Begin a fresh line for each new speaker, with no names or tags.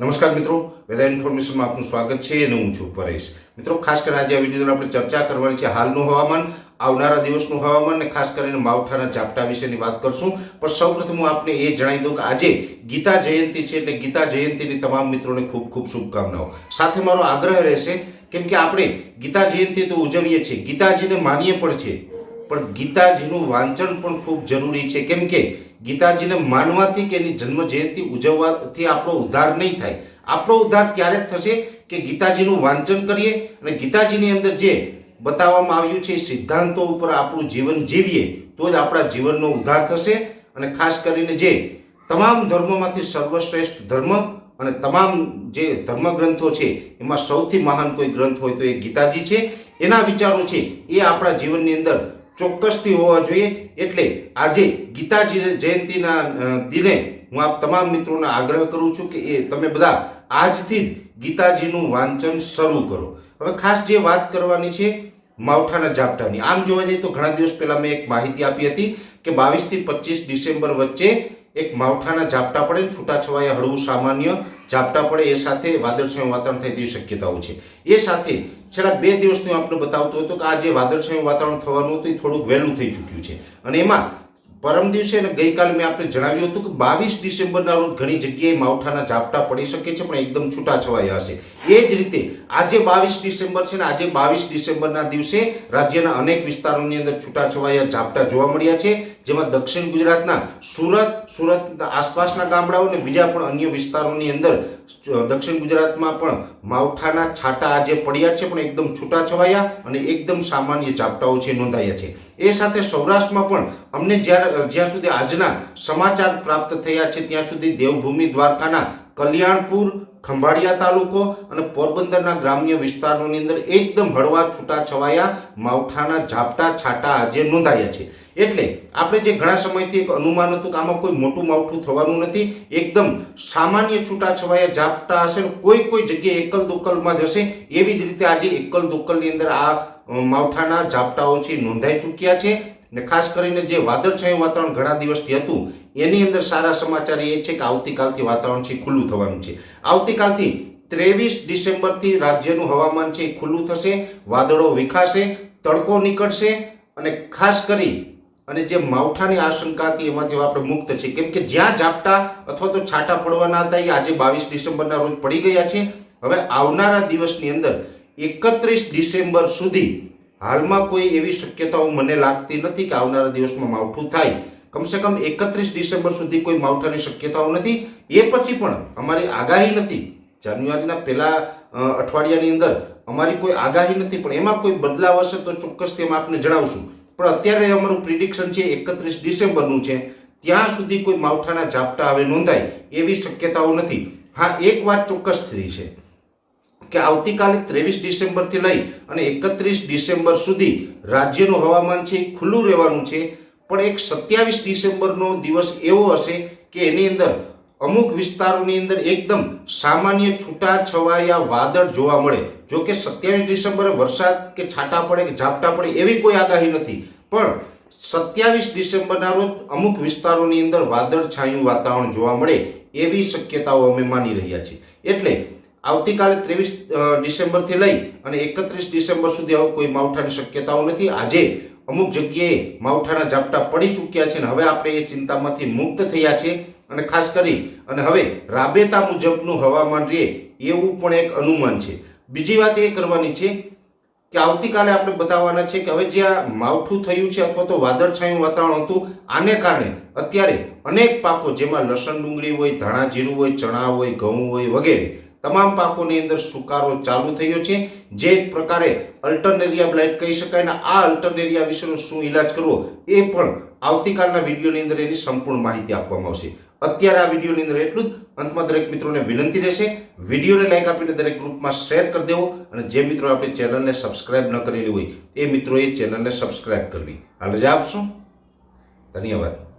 નમસ્કાર મિત્રો. વેધર ઇન્ફોર્મેશનમાં આપનું સ્વાગત છે અને હું છું પરેશ. મિત્રો, ખાસ કરીને આજે આ વીડિયો આપણે ચર્ચા કરવાની છે હાલનું હવામાન, આવનારા દિવસનું હવામાન અને ખાસ કરીને માવઠાના ઝાપટા વિશેની વાત કરશું. પણ સૌપ્રથમ હું આપને એ જણાવી દઉં કે આજે ગીતા જયંતિ છે એટલે ગીતા જયંતિની તમામ મિત્રોને ખૂબ ખૂબ શુભકામનાઓ. સાથે મારો આગ્રહ રહેશે કેમ કે આપણે ગીતા જયંતિ તો ઉજવીએ છીએ. ગીતાજીને માનીએ પણ છે પણ ગીતાજીનું વાંચન પણ ખૂબ જરૂરી છે. કેમ કે ગીતાજીને માનવાથી કે એની જન્મ જયંતિ ઉજવવાથી આપણો ઉદ્ધાર નહીં થાય. આપણો ઉદ્ધાર ત્યારે જ થશે કે ગીતાજીનું વાંચન કરીએ અને ગીતાજીની અંદર જે બતાવવામાં આવ્યું છે એ સિદ્ધાંતો ઉપર આપણું જીવન જીવીએ, તો જ આપણા જીવનનો ઉદ્ધાર થશે અને ખાસ કરીને જે તમામ ધર્મોમાંથી સર્વશ્રેષ્ઠ ધર્મ અને તમામ જે ધર્મગ્રંથો છે, એમાં સૌથી મહાન કોઈ ગ્રંથ હોય તો એ ગીતાજી છે. એના વિચારો છે, એ આપણા જીવનની અંદર ચોક્કસથી હોવા જોઈએ. એટલે આજે ગીતાજી જયંતિના દિને હું આપ તમામ મિત્રોને આગ્રહ કરું છું કે એ તમે બધા આજથી જ ગીતાજીનું વાંચન શરૂ કરો. હવે ખાસ જે વાત કરવાની છે માવઠાના ઝાપટાની. આમ જોવા જઈએ તો ઘણા દિવસ પહેલા મેં એક માહિતી આપી હતી કે બાવીસથી પચીસ ડિસેમ્બર વચ્ચે એક માવઠાના ઝાપટા પડે, છૂટાછવાયા હળવું સામાન્ય ઝાપટા પડે, એ સાથે વાદળછાયું વાતાવરણ થાય તેવી શક્યતાઓ છે. એ સાથે છેલ્લા બે દિવસનું આપણે બતાવતું હતું કે આ જે વાદળછાયું વાતાવરણ થવાનું હતું, એ થોડુંક વહેલું થઈ ચૂક્યું છે. અને એમાં પરમ દિવસે અને ગઈકાલે મેં આપણે જણાવ્યું હતું કે બાવીસ ડિસેમ્બરના રોજ ઘણી જગ્યાએ માવઠાના ઝાપટા પડી શકે છે, પણ એકદમ છૂટાછવાયા હશે. એ જ રીતે આજે બાવીસ ડિસેમ્બર છે ને આજે બાવીસ ડિસેમ્બરના દિવસે રાજ્યના અનેક વિસ્તારોની અંદર છૂટાછવાયા ઝાપટા જોવા મળ્યા છે, જેમાં દક્ષિણ ગુજરાતના સુરત સુરત આસપાસના ગામડાઓ અને બીજા પણ અન્ય વિસ્તારોની અંદર દક્ષિણ ગુજરાતમાં પણ માવઠાના છાંટા આજે પડ્યા છે, પણ એકદમ છૂટાછવાયા અને એકદમ સામાન્ય ઝાપટાઓ છે, નોંધાયા છે. એ સાથે સૌરાષ્ટ્રમાં પણ અમને જ્યારે જ્યાં સુધી આજના સમાચાર પ્રાપ્ત થયા છે, ત્યાં સુધી દેવભૂમિ, દ્વારકાના કલ્યાણપુર, ખંભાળિયા તાલુકો અને પોરબંદરના ગ્રામ્ય વિસ્તારોની અંદર એકદમ હળવા છૂટાછવાયા માવઠાના ઝાપટા, છાંટા આજે નોંધાયા છે. એટલે આપણે જે ઘણા સમયથી એક અનુમાન હતું કે આમાં કોઈ મોટું માવઠું થવાનું નથી, એકદમ સામાન્ય છૂટાછવાયા ઝાપટા હશે કોઈ કોઈ જગ્યાએ એકલ દોકલમાં જશે એવી જ રીતે આજે એકલ દોકલની અંદર આ માવઠાના ઝાપટાઓ છે નોંધાઈ ચૂક્યા છે ને ખાસ કરીને જે વાદળછાયું વાતાવરણ ઘણા દિવસથી હતું, એની અંદર સારા સમાચાર એ છે કે આવતીકાલથી વાતાવરણ છે ખુલ્લું થવાનું છે. આવતીકાલથી ત્રેવીસ ડિસેમ્બરથી રાજ્યનું હવામાન છે ખુલ્લું થશે, વાદળો વિખાશે, તડકો નીકળશે અને ખાસ કરી અને જે માવઠાની આશંકા હતી એમાંથી હવે આપણે મુક્ત છે કેમ કે જ્યાં ઝાપટા અથવા તો છાંટા પડવાના હતા એ આજે બાવીસ ડિસેમ્બરના રોજ પડી ગયા છે. હવે આવનારા દિવસની અંદર એકત્રીસ ડિસેમ્બર સુધી હાલમાં કોઈ એવી શક્યતાઓ મને લાગતી નથી કે આવનારા દિવસમાં માવઠું થાય. કમસે કમ એકત્રીસ ડિસેમ્બર સુધી કોઈ માવઠાની શક્યતાઓ નથી. એ પછી પણ અમારી આગાહી નથી. જાન્યુઆરીના પહેલા અઠવાડિયાની અંદર અમારી કોઈ આગાહી નથી, પણ એમાં કોઈ બદલાવ હશે તો ચોક્કસ તેમાં આપને જણાવશું. પણ અત્યારે અમારું પ્રિડિક્શન છે એકત્રીસ ડિસેમ્બરનું છે. ત્યાં સુધી કોઈ માવઠાના ઝાપટા હવે નોંધાય એવી શક્યતાઓ નથી. હા, એક વાત ચોક્કસ થઈ છે કે આવતીકાલે ત્રેવીસ ડિસેમ્બરથી લઈ અને એકત્રીસ ડિસેમ્બર સુધી રાજ્યનું હવામાન છે ખુલ્લું રહેવાનું છે. પણ એક સત્યાવીસ ડિસેમ્બરનો દિવસ એવો હશે કે એની અંદર અમુક વિસ્તારોની અંદર એકદમ સામાન્ય છૂટા છવાયા વાદળ જોવા મળે. જો કે સત્યાવીસ ડિસેમ્બરે વરસાદ કે છાંટા પડે કે ઝાપટા પડે એવી કોઈ આગાહી નથી. પણ સત્યાવીસ ડિસેમ્બરના રોજ અમુક વિસ્તારોની અંદર વાદળ છાયું વાતાવરણ જોવા મળે એવી શક્યતાઓ અમે માની રહ્યા છીએ. એટલે આવતીકાલે ત્રેવીસ ડિસેમ્બરથી લઈ અને એકત્રીસ ડિસેમ્બર સુધી આવું કોઈ માવઠાની શક્યતાઓ નથી. આજે અમુક જગ્યાએ માવઠાના ઝાપટા પડી ચૂક્યા છે ને હવે આપણે એ ચિંતામાંથી મુક્ત થયા છે અને ખાસ કરી, અને હવે રાબેતા મુજબનું હવામાન રહે એવું પણ એક અનુમાન છે. બીજી વાત એ કરવાની છે કે આવતીકાલે આપણે બતાવવાના છે કે હવે જ્યાં માવઠું થયું છે અથવા તો વાદળછાયું વાતાવરણ હતું, આને કારણે અત્યારે અનેક પાકો જેમાં લસણ ડુંગળી હોય, ધાણા જીરું હોય, ચણા હોય, ઘઉં હોય વગેરે, તમામ પાકોની અંદર સુકારો ચાલુ થયો છે. જે એક પ્રકારે અલ્ટરનેરિયા બ્લાઇટ કહી શકાય ને આ અલ્ટરનેરિયા વિશેનો શું ઈલાજ કરવો એ પણ આવતીકાલના વિડીયોની અંદર એની સંપૂર્ણ માહિતી આપવામાં આવશે. અત્યારે આ વિડીયોની અંદર એટલું જ. અંતમાં દરેક મિત્રોને વિનંતી રહેશે. વિડીયોને લાઈક આપીને દરેક ગ્રુપમાં શેર કરી દેવો અને જે મિત્રો આપણી ચેનલને સબસ્ક્રાઇબ ન કરેલી હોય, એ મિત્રોએ ચેનલને સબસ્ક્રાઇબ કરવી. હાલ રજા આપશું. ધન્યવાદ.